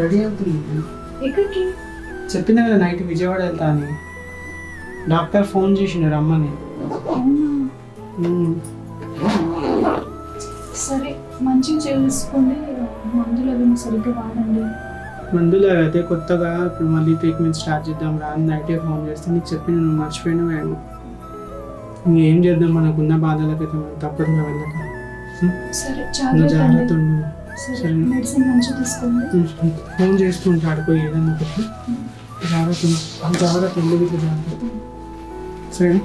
Ready అవుతుంది ఎక్కడికి చెప్పిన కదా నైట్ విజయవాడ వెళ్తా అని. డాక్టర్ ఫోన్ చేసిండు రమ్మని. సరే మంచిగా చేసుకోండి మందులు అవి సరిగ్గా వాడండి. మందులు అయితే కొత్తగా ఇప్పుడు మళ్ళీ ట్రీట్మెంట్ స్టార్ట్ చేద్దాం రా అని నైటే ఫోన్ చేస్తే నీకు చెప్పిన నువ్వు మర్చిపోయినావు ఏమో ఇంకేం చేద్దాం మనకున్న బాధలకైతే మనం తప్పదు. సరే జాగ్రత్త మెడిసిన్ తీసుకోండి. ఫోన్ చేస్తుంటా ఆడుకో ఏదన్నా ఒకటి. జాగ్రత్త. జాగ్రత్త ఉండు ఇట్లా జాగ్రత్త. సరే?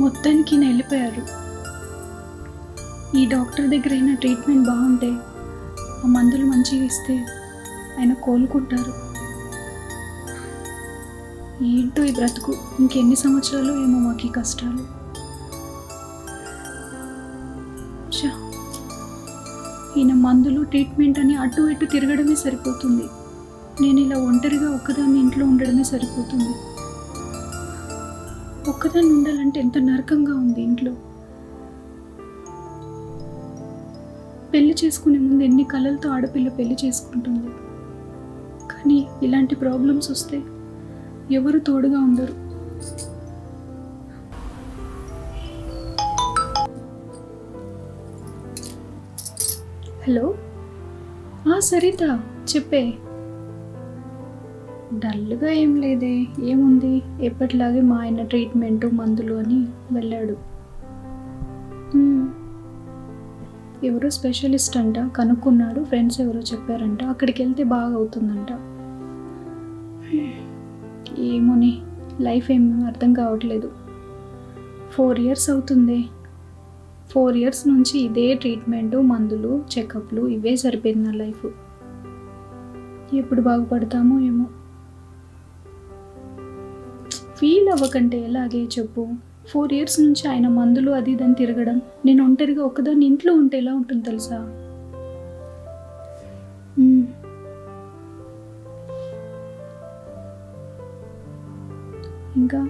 మొత్తానికి వెళ్ళిపోయారు. ఈ డాక్టర్ దగ్గర అయినా ట్రీట్మెంట్ బాగుంటే ఆ మందులు మంచిగా ఇస్తే ఆయన కోలుకుంటారు. ఏంటో ఈ బ్రతుకు? ఇంకెన్ని సంవత్సరాలు ఏమో మాకు ఈ కష్టాలు. ఈయన మందులు ట్రీట్మెంట్ అని అటు ఇటు తిరగడమే సరిపోతుంది. నేను ఇలా ఒంటరిగా ఒక్కదాన్ని ఇంట్లో ఉండడమే సరిపోతుంది. ఒక్కదాన్ని ఉండాలంటే ఎంత నరకంగా ఉంది ఇంట్లో. పెళ్ళి చేసుకునే ముందు ఎన్ని కళలతో ఆడపిల్ల పెళ్ళి చేసుకుంటుంది. కానీ ఇలాంటి ప్రాబ్లమ్స్ వస్తే ఎవరు తోడుగా ఉండరు. హలో? ఆ సరిత చెప్పే. డల్గా ఏం లేదే ఏముంది? ఎప్పటిలాగే మా ఆయన ట్రీట్మెంట్ మందులు అని వెళ్ళాడు. ఎవరో స్పెషలిస్ట్ అంట కనుక్కున్నాడు. ఫ్రెండ్స్ ఎవరో చెప్పారంట అక్కడికి వెళ్తే బాగా అవుతుందంట ఏమోని లైఫ్ ఏం అర్థం కావట్లేదు. ఫోర్ ఇయర్స్ అవుతుంది. ఫోర్ ఇయర్స్ నుంచి ఇదే ట్రీట్మెంటు మందులు చెకప్లు ఇవే సరిపోయింది నా లైఫ్. ఎప్పుడు బాగుపడతామో ఏమో. ఫీల్ అవ్వకంటే ఎలాగే చెప్పు. ఫోర్ ఇయర్స్ నుంచి ఆయన మందులు అది ఇదని తిరగడం నేను ఒంటరిగా ఒక్కదాన్ని ఇంట్లో ఉంటే ఎలా ఉంటుంది తెలుసా? ఇంకా?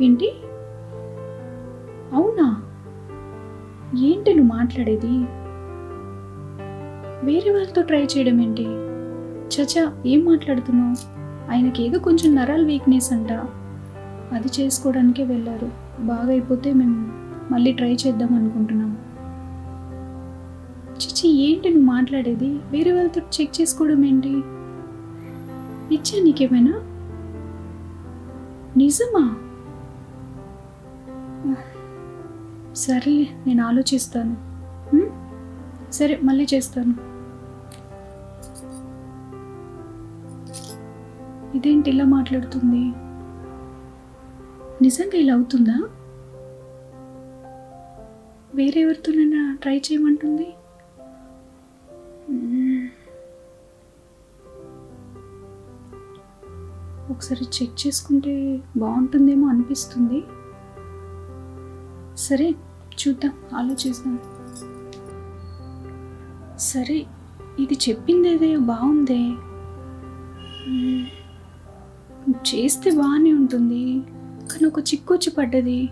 ఏంటి? అవునా? ఏంటి నువ్వు మాట్లాడేది? వేరే వాళ్ళతో ట్రై చేయడం ఏంటి? చచా ఏం మాట్లాడుతున్నావు? ఆయనకి ఏదో కొంచెం నరాల వీక్నెస్ అంట. అది చేసుకోవడానికే వెళ్ళారు. బాగా అయిపోతే మేము మళ్ళీ ట్రై చేద్దాం అనుకుంటున్నాం. చిచి ఏంటి నువ్వు మాట్లాడేది? వేరే వాళ్ళతో చెక్ చేసుకోవడం ఏంటి? ఇచ్చా నీకేమైనా? నిజమా? సరేలే నేను ఆలోచిస్తాను. సరే మళ్ళీ చేస్తాను. ఇదేంటి ఇలా మాట్లాడుతుంది? నిజంగా ఇలా అవుతుందా? వేరే ఎవరితోనైనా ట్రై చేయమంటుంది? ఒకసారి చెక్ చేసుకుంటే బాగుంటుందేమో అనిపిస్తుంది. సరే చూద్దాం ఆలోచిద్దాం. సరే ఇది చెప్పిందేదే బాగుందే. చేస్తే బాగానే ఉంటుంది కానీ ఒక చిక్కు వచ్చి పడ్డది.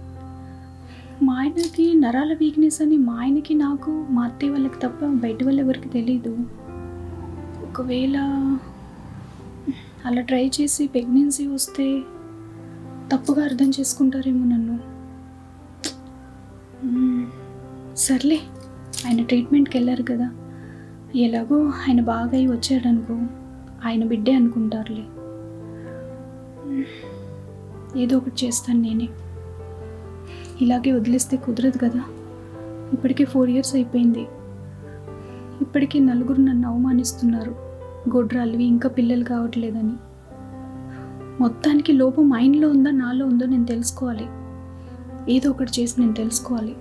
మా ఆయనకి నరాల వీక్నెస్ అని మా ఆయనకి నాకు మా అత్తయ్య వాళ్ళకి తప్ప బయట వాళ్ళెవరికి తెలీదు. ఒకవేళ అలా ట్రై చేసి ప్రెగ్నెన్సీ వస్తే తప్పుగా అర్థం చేసుకుంటారేమో నన్ను. సర్లే ఆయన ట్రీట్మెంట్కి వెళ్ళారు కదా. ఎలాగో ఆయన బాగా అయి వచ్చాడనుకో ఆయన బిడ్డే అనుకుంటారులే. ఏదో ఒకటి చేస్తాను నేనే. ఇలాగే వదిలేస్తే కుదరదు కదా. ఇప్పటికే ఫోర్ ఇయర్స్ అయిపోయింది. ఇప్పటికే నలుగురు నన్ను అవమానిస్తున్నారు. గొడ్రాలివి ఇంకా పిల్లలు కావట్లేదని. మొత్తానికి లోపం మైండ్లో ఉందా నాలో ఉందో నేను తెలుసుకోవాలి. ఏదో ఒకటి చేసి నేను తెలుసుకోవాలి.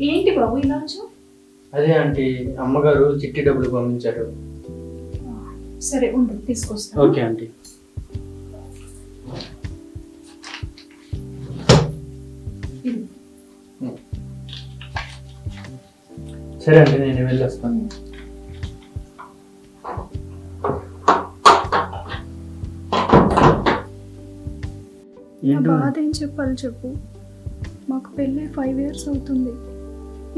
ఏంటి బాబు ఇలా అదే ఆంటీ అమ్మగారు చిట్టి డబ్బులు పంపించారు. సరే ఉండు తీసుకొస్తా. Okay aunty. సరే అండి నేను వెళ్ళొస్తాను. నా బాధ ఏం చెప్పాలి చెప్పు. మాకు పెళ్ళి ఫైవ్ ఇయర్స్ అవుతుంది.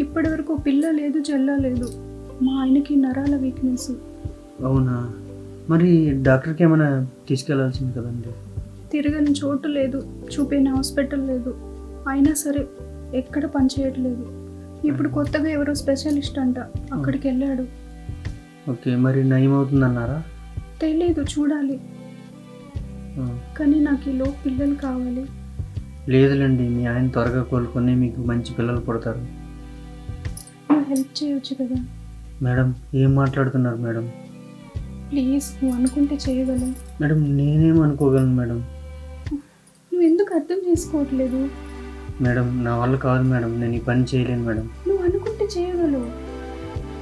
ఇప్పటి వరకు పిల్ల లేదు చెల్ల లేదు. మా ఆయనకి నరాల వీక్నెస్ అవునా? మరి డాక్టర్కి ఏమైనా తీసుకెళ్ళాల్సింది కదండి? తిరగని చోటు లేదు చూపిన హాస్పిటల్ లేదు. అయినా సరే ఎక్కడ పనిచేయట్లేదు ఇప్పుడు కొత్తగా ఎవరో స్పెషలిస్ట్ అంట అక్కడికి వెళ్ళాడు ఓకే మరి నయం అవుతుందన్నారా? తెలియదు చూడాలి. ఆ, కానీ నాకు ఈలో పిల్లలు కావాలి. లేదులేండి మీ ఆయన త్వరగా కోలుకొని మీకు మంచి పిల్లలు పుడతారు. నువ్వు హెల్ప్ చేయొచ్చు కదా. మేడం ఏం మాట్లాడుతున్నారు మేడం? ప్లీజ్ నువ్వు అనుకుంటే చేయగలవు మేడం నేనేం అనుకోగలను మేడం? నువ్వు ఎందుకు అర్థం చేసుకోవట్లేదు? మేడం నా వల్ల కాదు మేడం. నేను ఈ పని చేయలేను మేడం. నువ్వు అనుకుంటే చేయగలవు.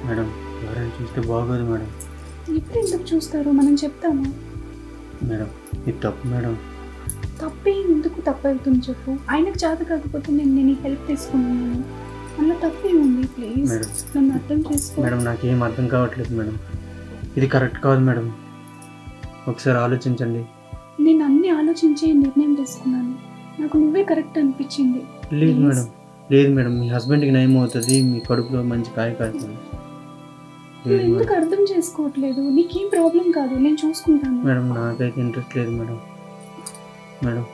మేడం ఎవరైనా చూస్తే బాగోదు మేడం. ఇప్పుడు ఎందుకు చూస్తారు? మనం చెప్తామా? మేడం ఇది తప్పు మేడం. తప్పే ఎందుకు తప్పు అవుతుంది చెప్పు. ఆయనకు చేత కాకపోతే నేను నేను హెల్ప్ తీసుకున్నాను. అలా తప్పే ఉంది ప్లీజ్. మేడం నన్ను అర్థం చేసుకో. మేడం నాకేం అర్థం కావట్లేదు మేడం. ఇది కరెక్ట్ కాదు మేడం. ఒకసారి ఆలోచించండి. నేను అన్ని ఆలోచించి నిర్ణయం తీసుకున్నాను. నాకు నువ్వే కరెక్ట్ అనిపించింది. లేదు. మేడం. లేదు మేడం. మీ హస్బెండ్కి నయం అవుతుంది మీ కడుపులో మంచి కాయ కాస్తుంది. నువ్వు లేదు ఎందుకు అర్థం చేసుకోవట్లేదు? నీకేం ప్రాబ్లం కాదు. నేను చూసుకుంటాను. మేడం నాకైతే ఇంట్రెస్ట్ లేదు మేడం. మేడం.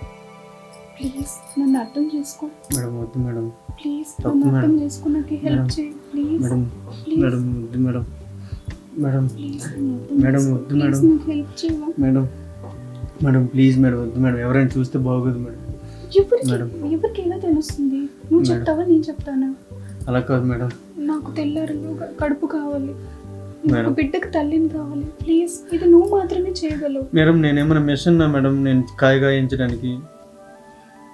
ప్లీజ్ నన్ను అర్థం చేసుకో. మేడం వద్దు మేడం. ప్లీజ్ నన్ను అర్థం. చేసుకో. నాకు హెల్ప్. చేయి. ప్లీజ్ మేడం మేడం వద్దు మేడం. మేడం. మేడం. వద్దు మేడం. హెల్ప్ చేయవా? మేడం మేడం ప్లీజ్ మేడం వద్దు మేడం. ఎవరైనా చూస్తే బాగోదు మేడం. ఎవరికి. ఎవరికి ఎలా తెలుస్తుంది? నువ్వు. చెప్తావా నేను చెప్తానా? అలా కాదు మేడం. నాకు తెల్లారిలో కడుపు కావాలి. నాకు బిడ్డకు తల్లిని కావాలి. ప్లీజ్ ఇది నువ్వు మాత్రమే చేయగలవు. మేడం నేనేమైనా మిస్ ఉన్నా మేడం నేను కాయ కాయించడానికి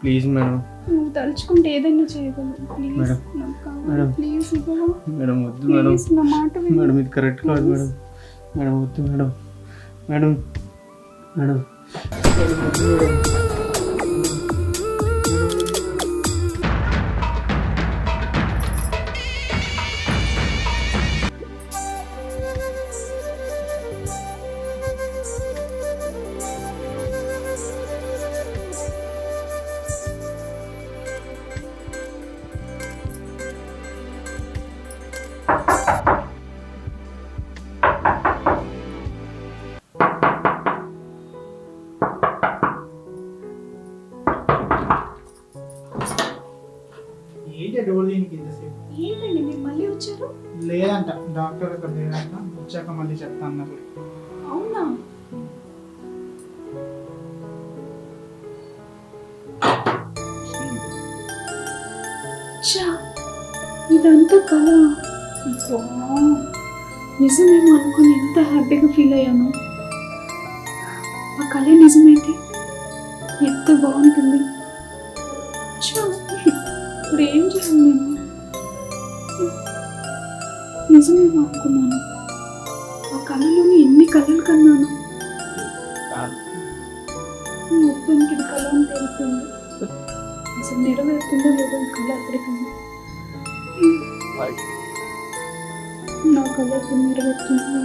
ప్లీజ్ మేడం. నువ్వు తలుచుకుంటే ఏదైనా చేయగలవు. Please madam. ప్లీజ్ మేడం వద్దు మేడం. నా మాట మేడం ఇది కరెక్ట్ కాదు మేడం. మేడం వద్దు madam madam. Madam. Madam. Door దీనికి ఇంతసేపు? ఏంటండి మీరు మళ్ళీ వచ్చారు? లేదంట డాక్టర్ అక్కడ లేదంట వచ్చాక మళ్ళీ చెప్తా అన్నారు. అవునా? ఛా, ఇదంతా కళ అబ్బా, నిజమేమో అనుకుని ఎంత హ్యాపీగా ఫీల్ అయ్యాను. ఆ కళ నిజమైతే ఎంత బాగుంటుంది. ఇప్పుడు ఏం చేయాలి నేను? నిజమేమో అనుకున్నాను. ఆ కళలోని ఎన్ని కళలు కన్నాను? మొత్తానికి కళ అని తెలిపింది అసలు నెరవేరుతుందో లేదో కళ ఎప్పటికన్నా నా కళ ఇప్పుడు నెరవేరుతుందో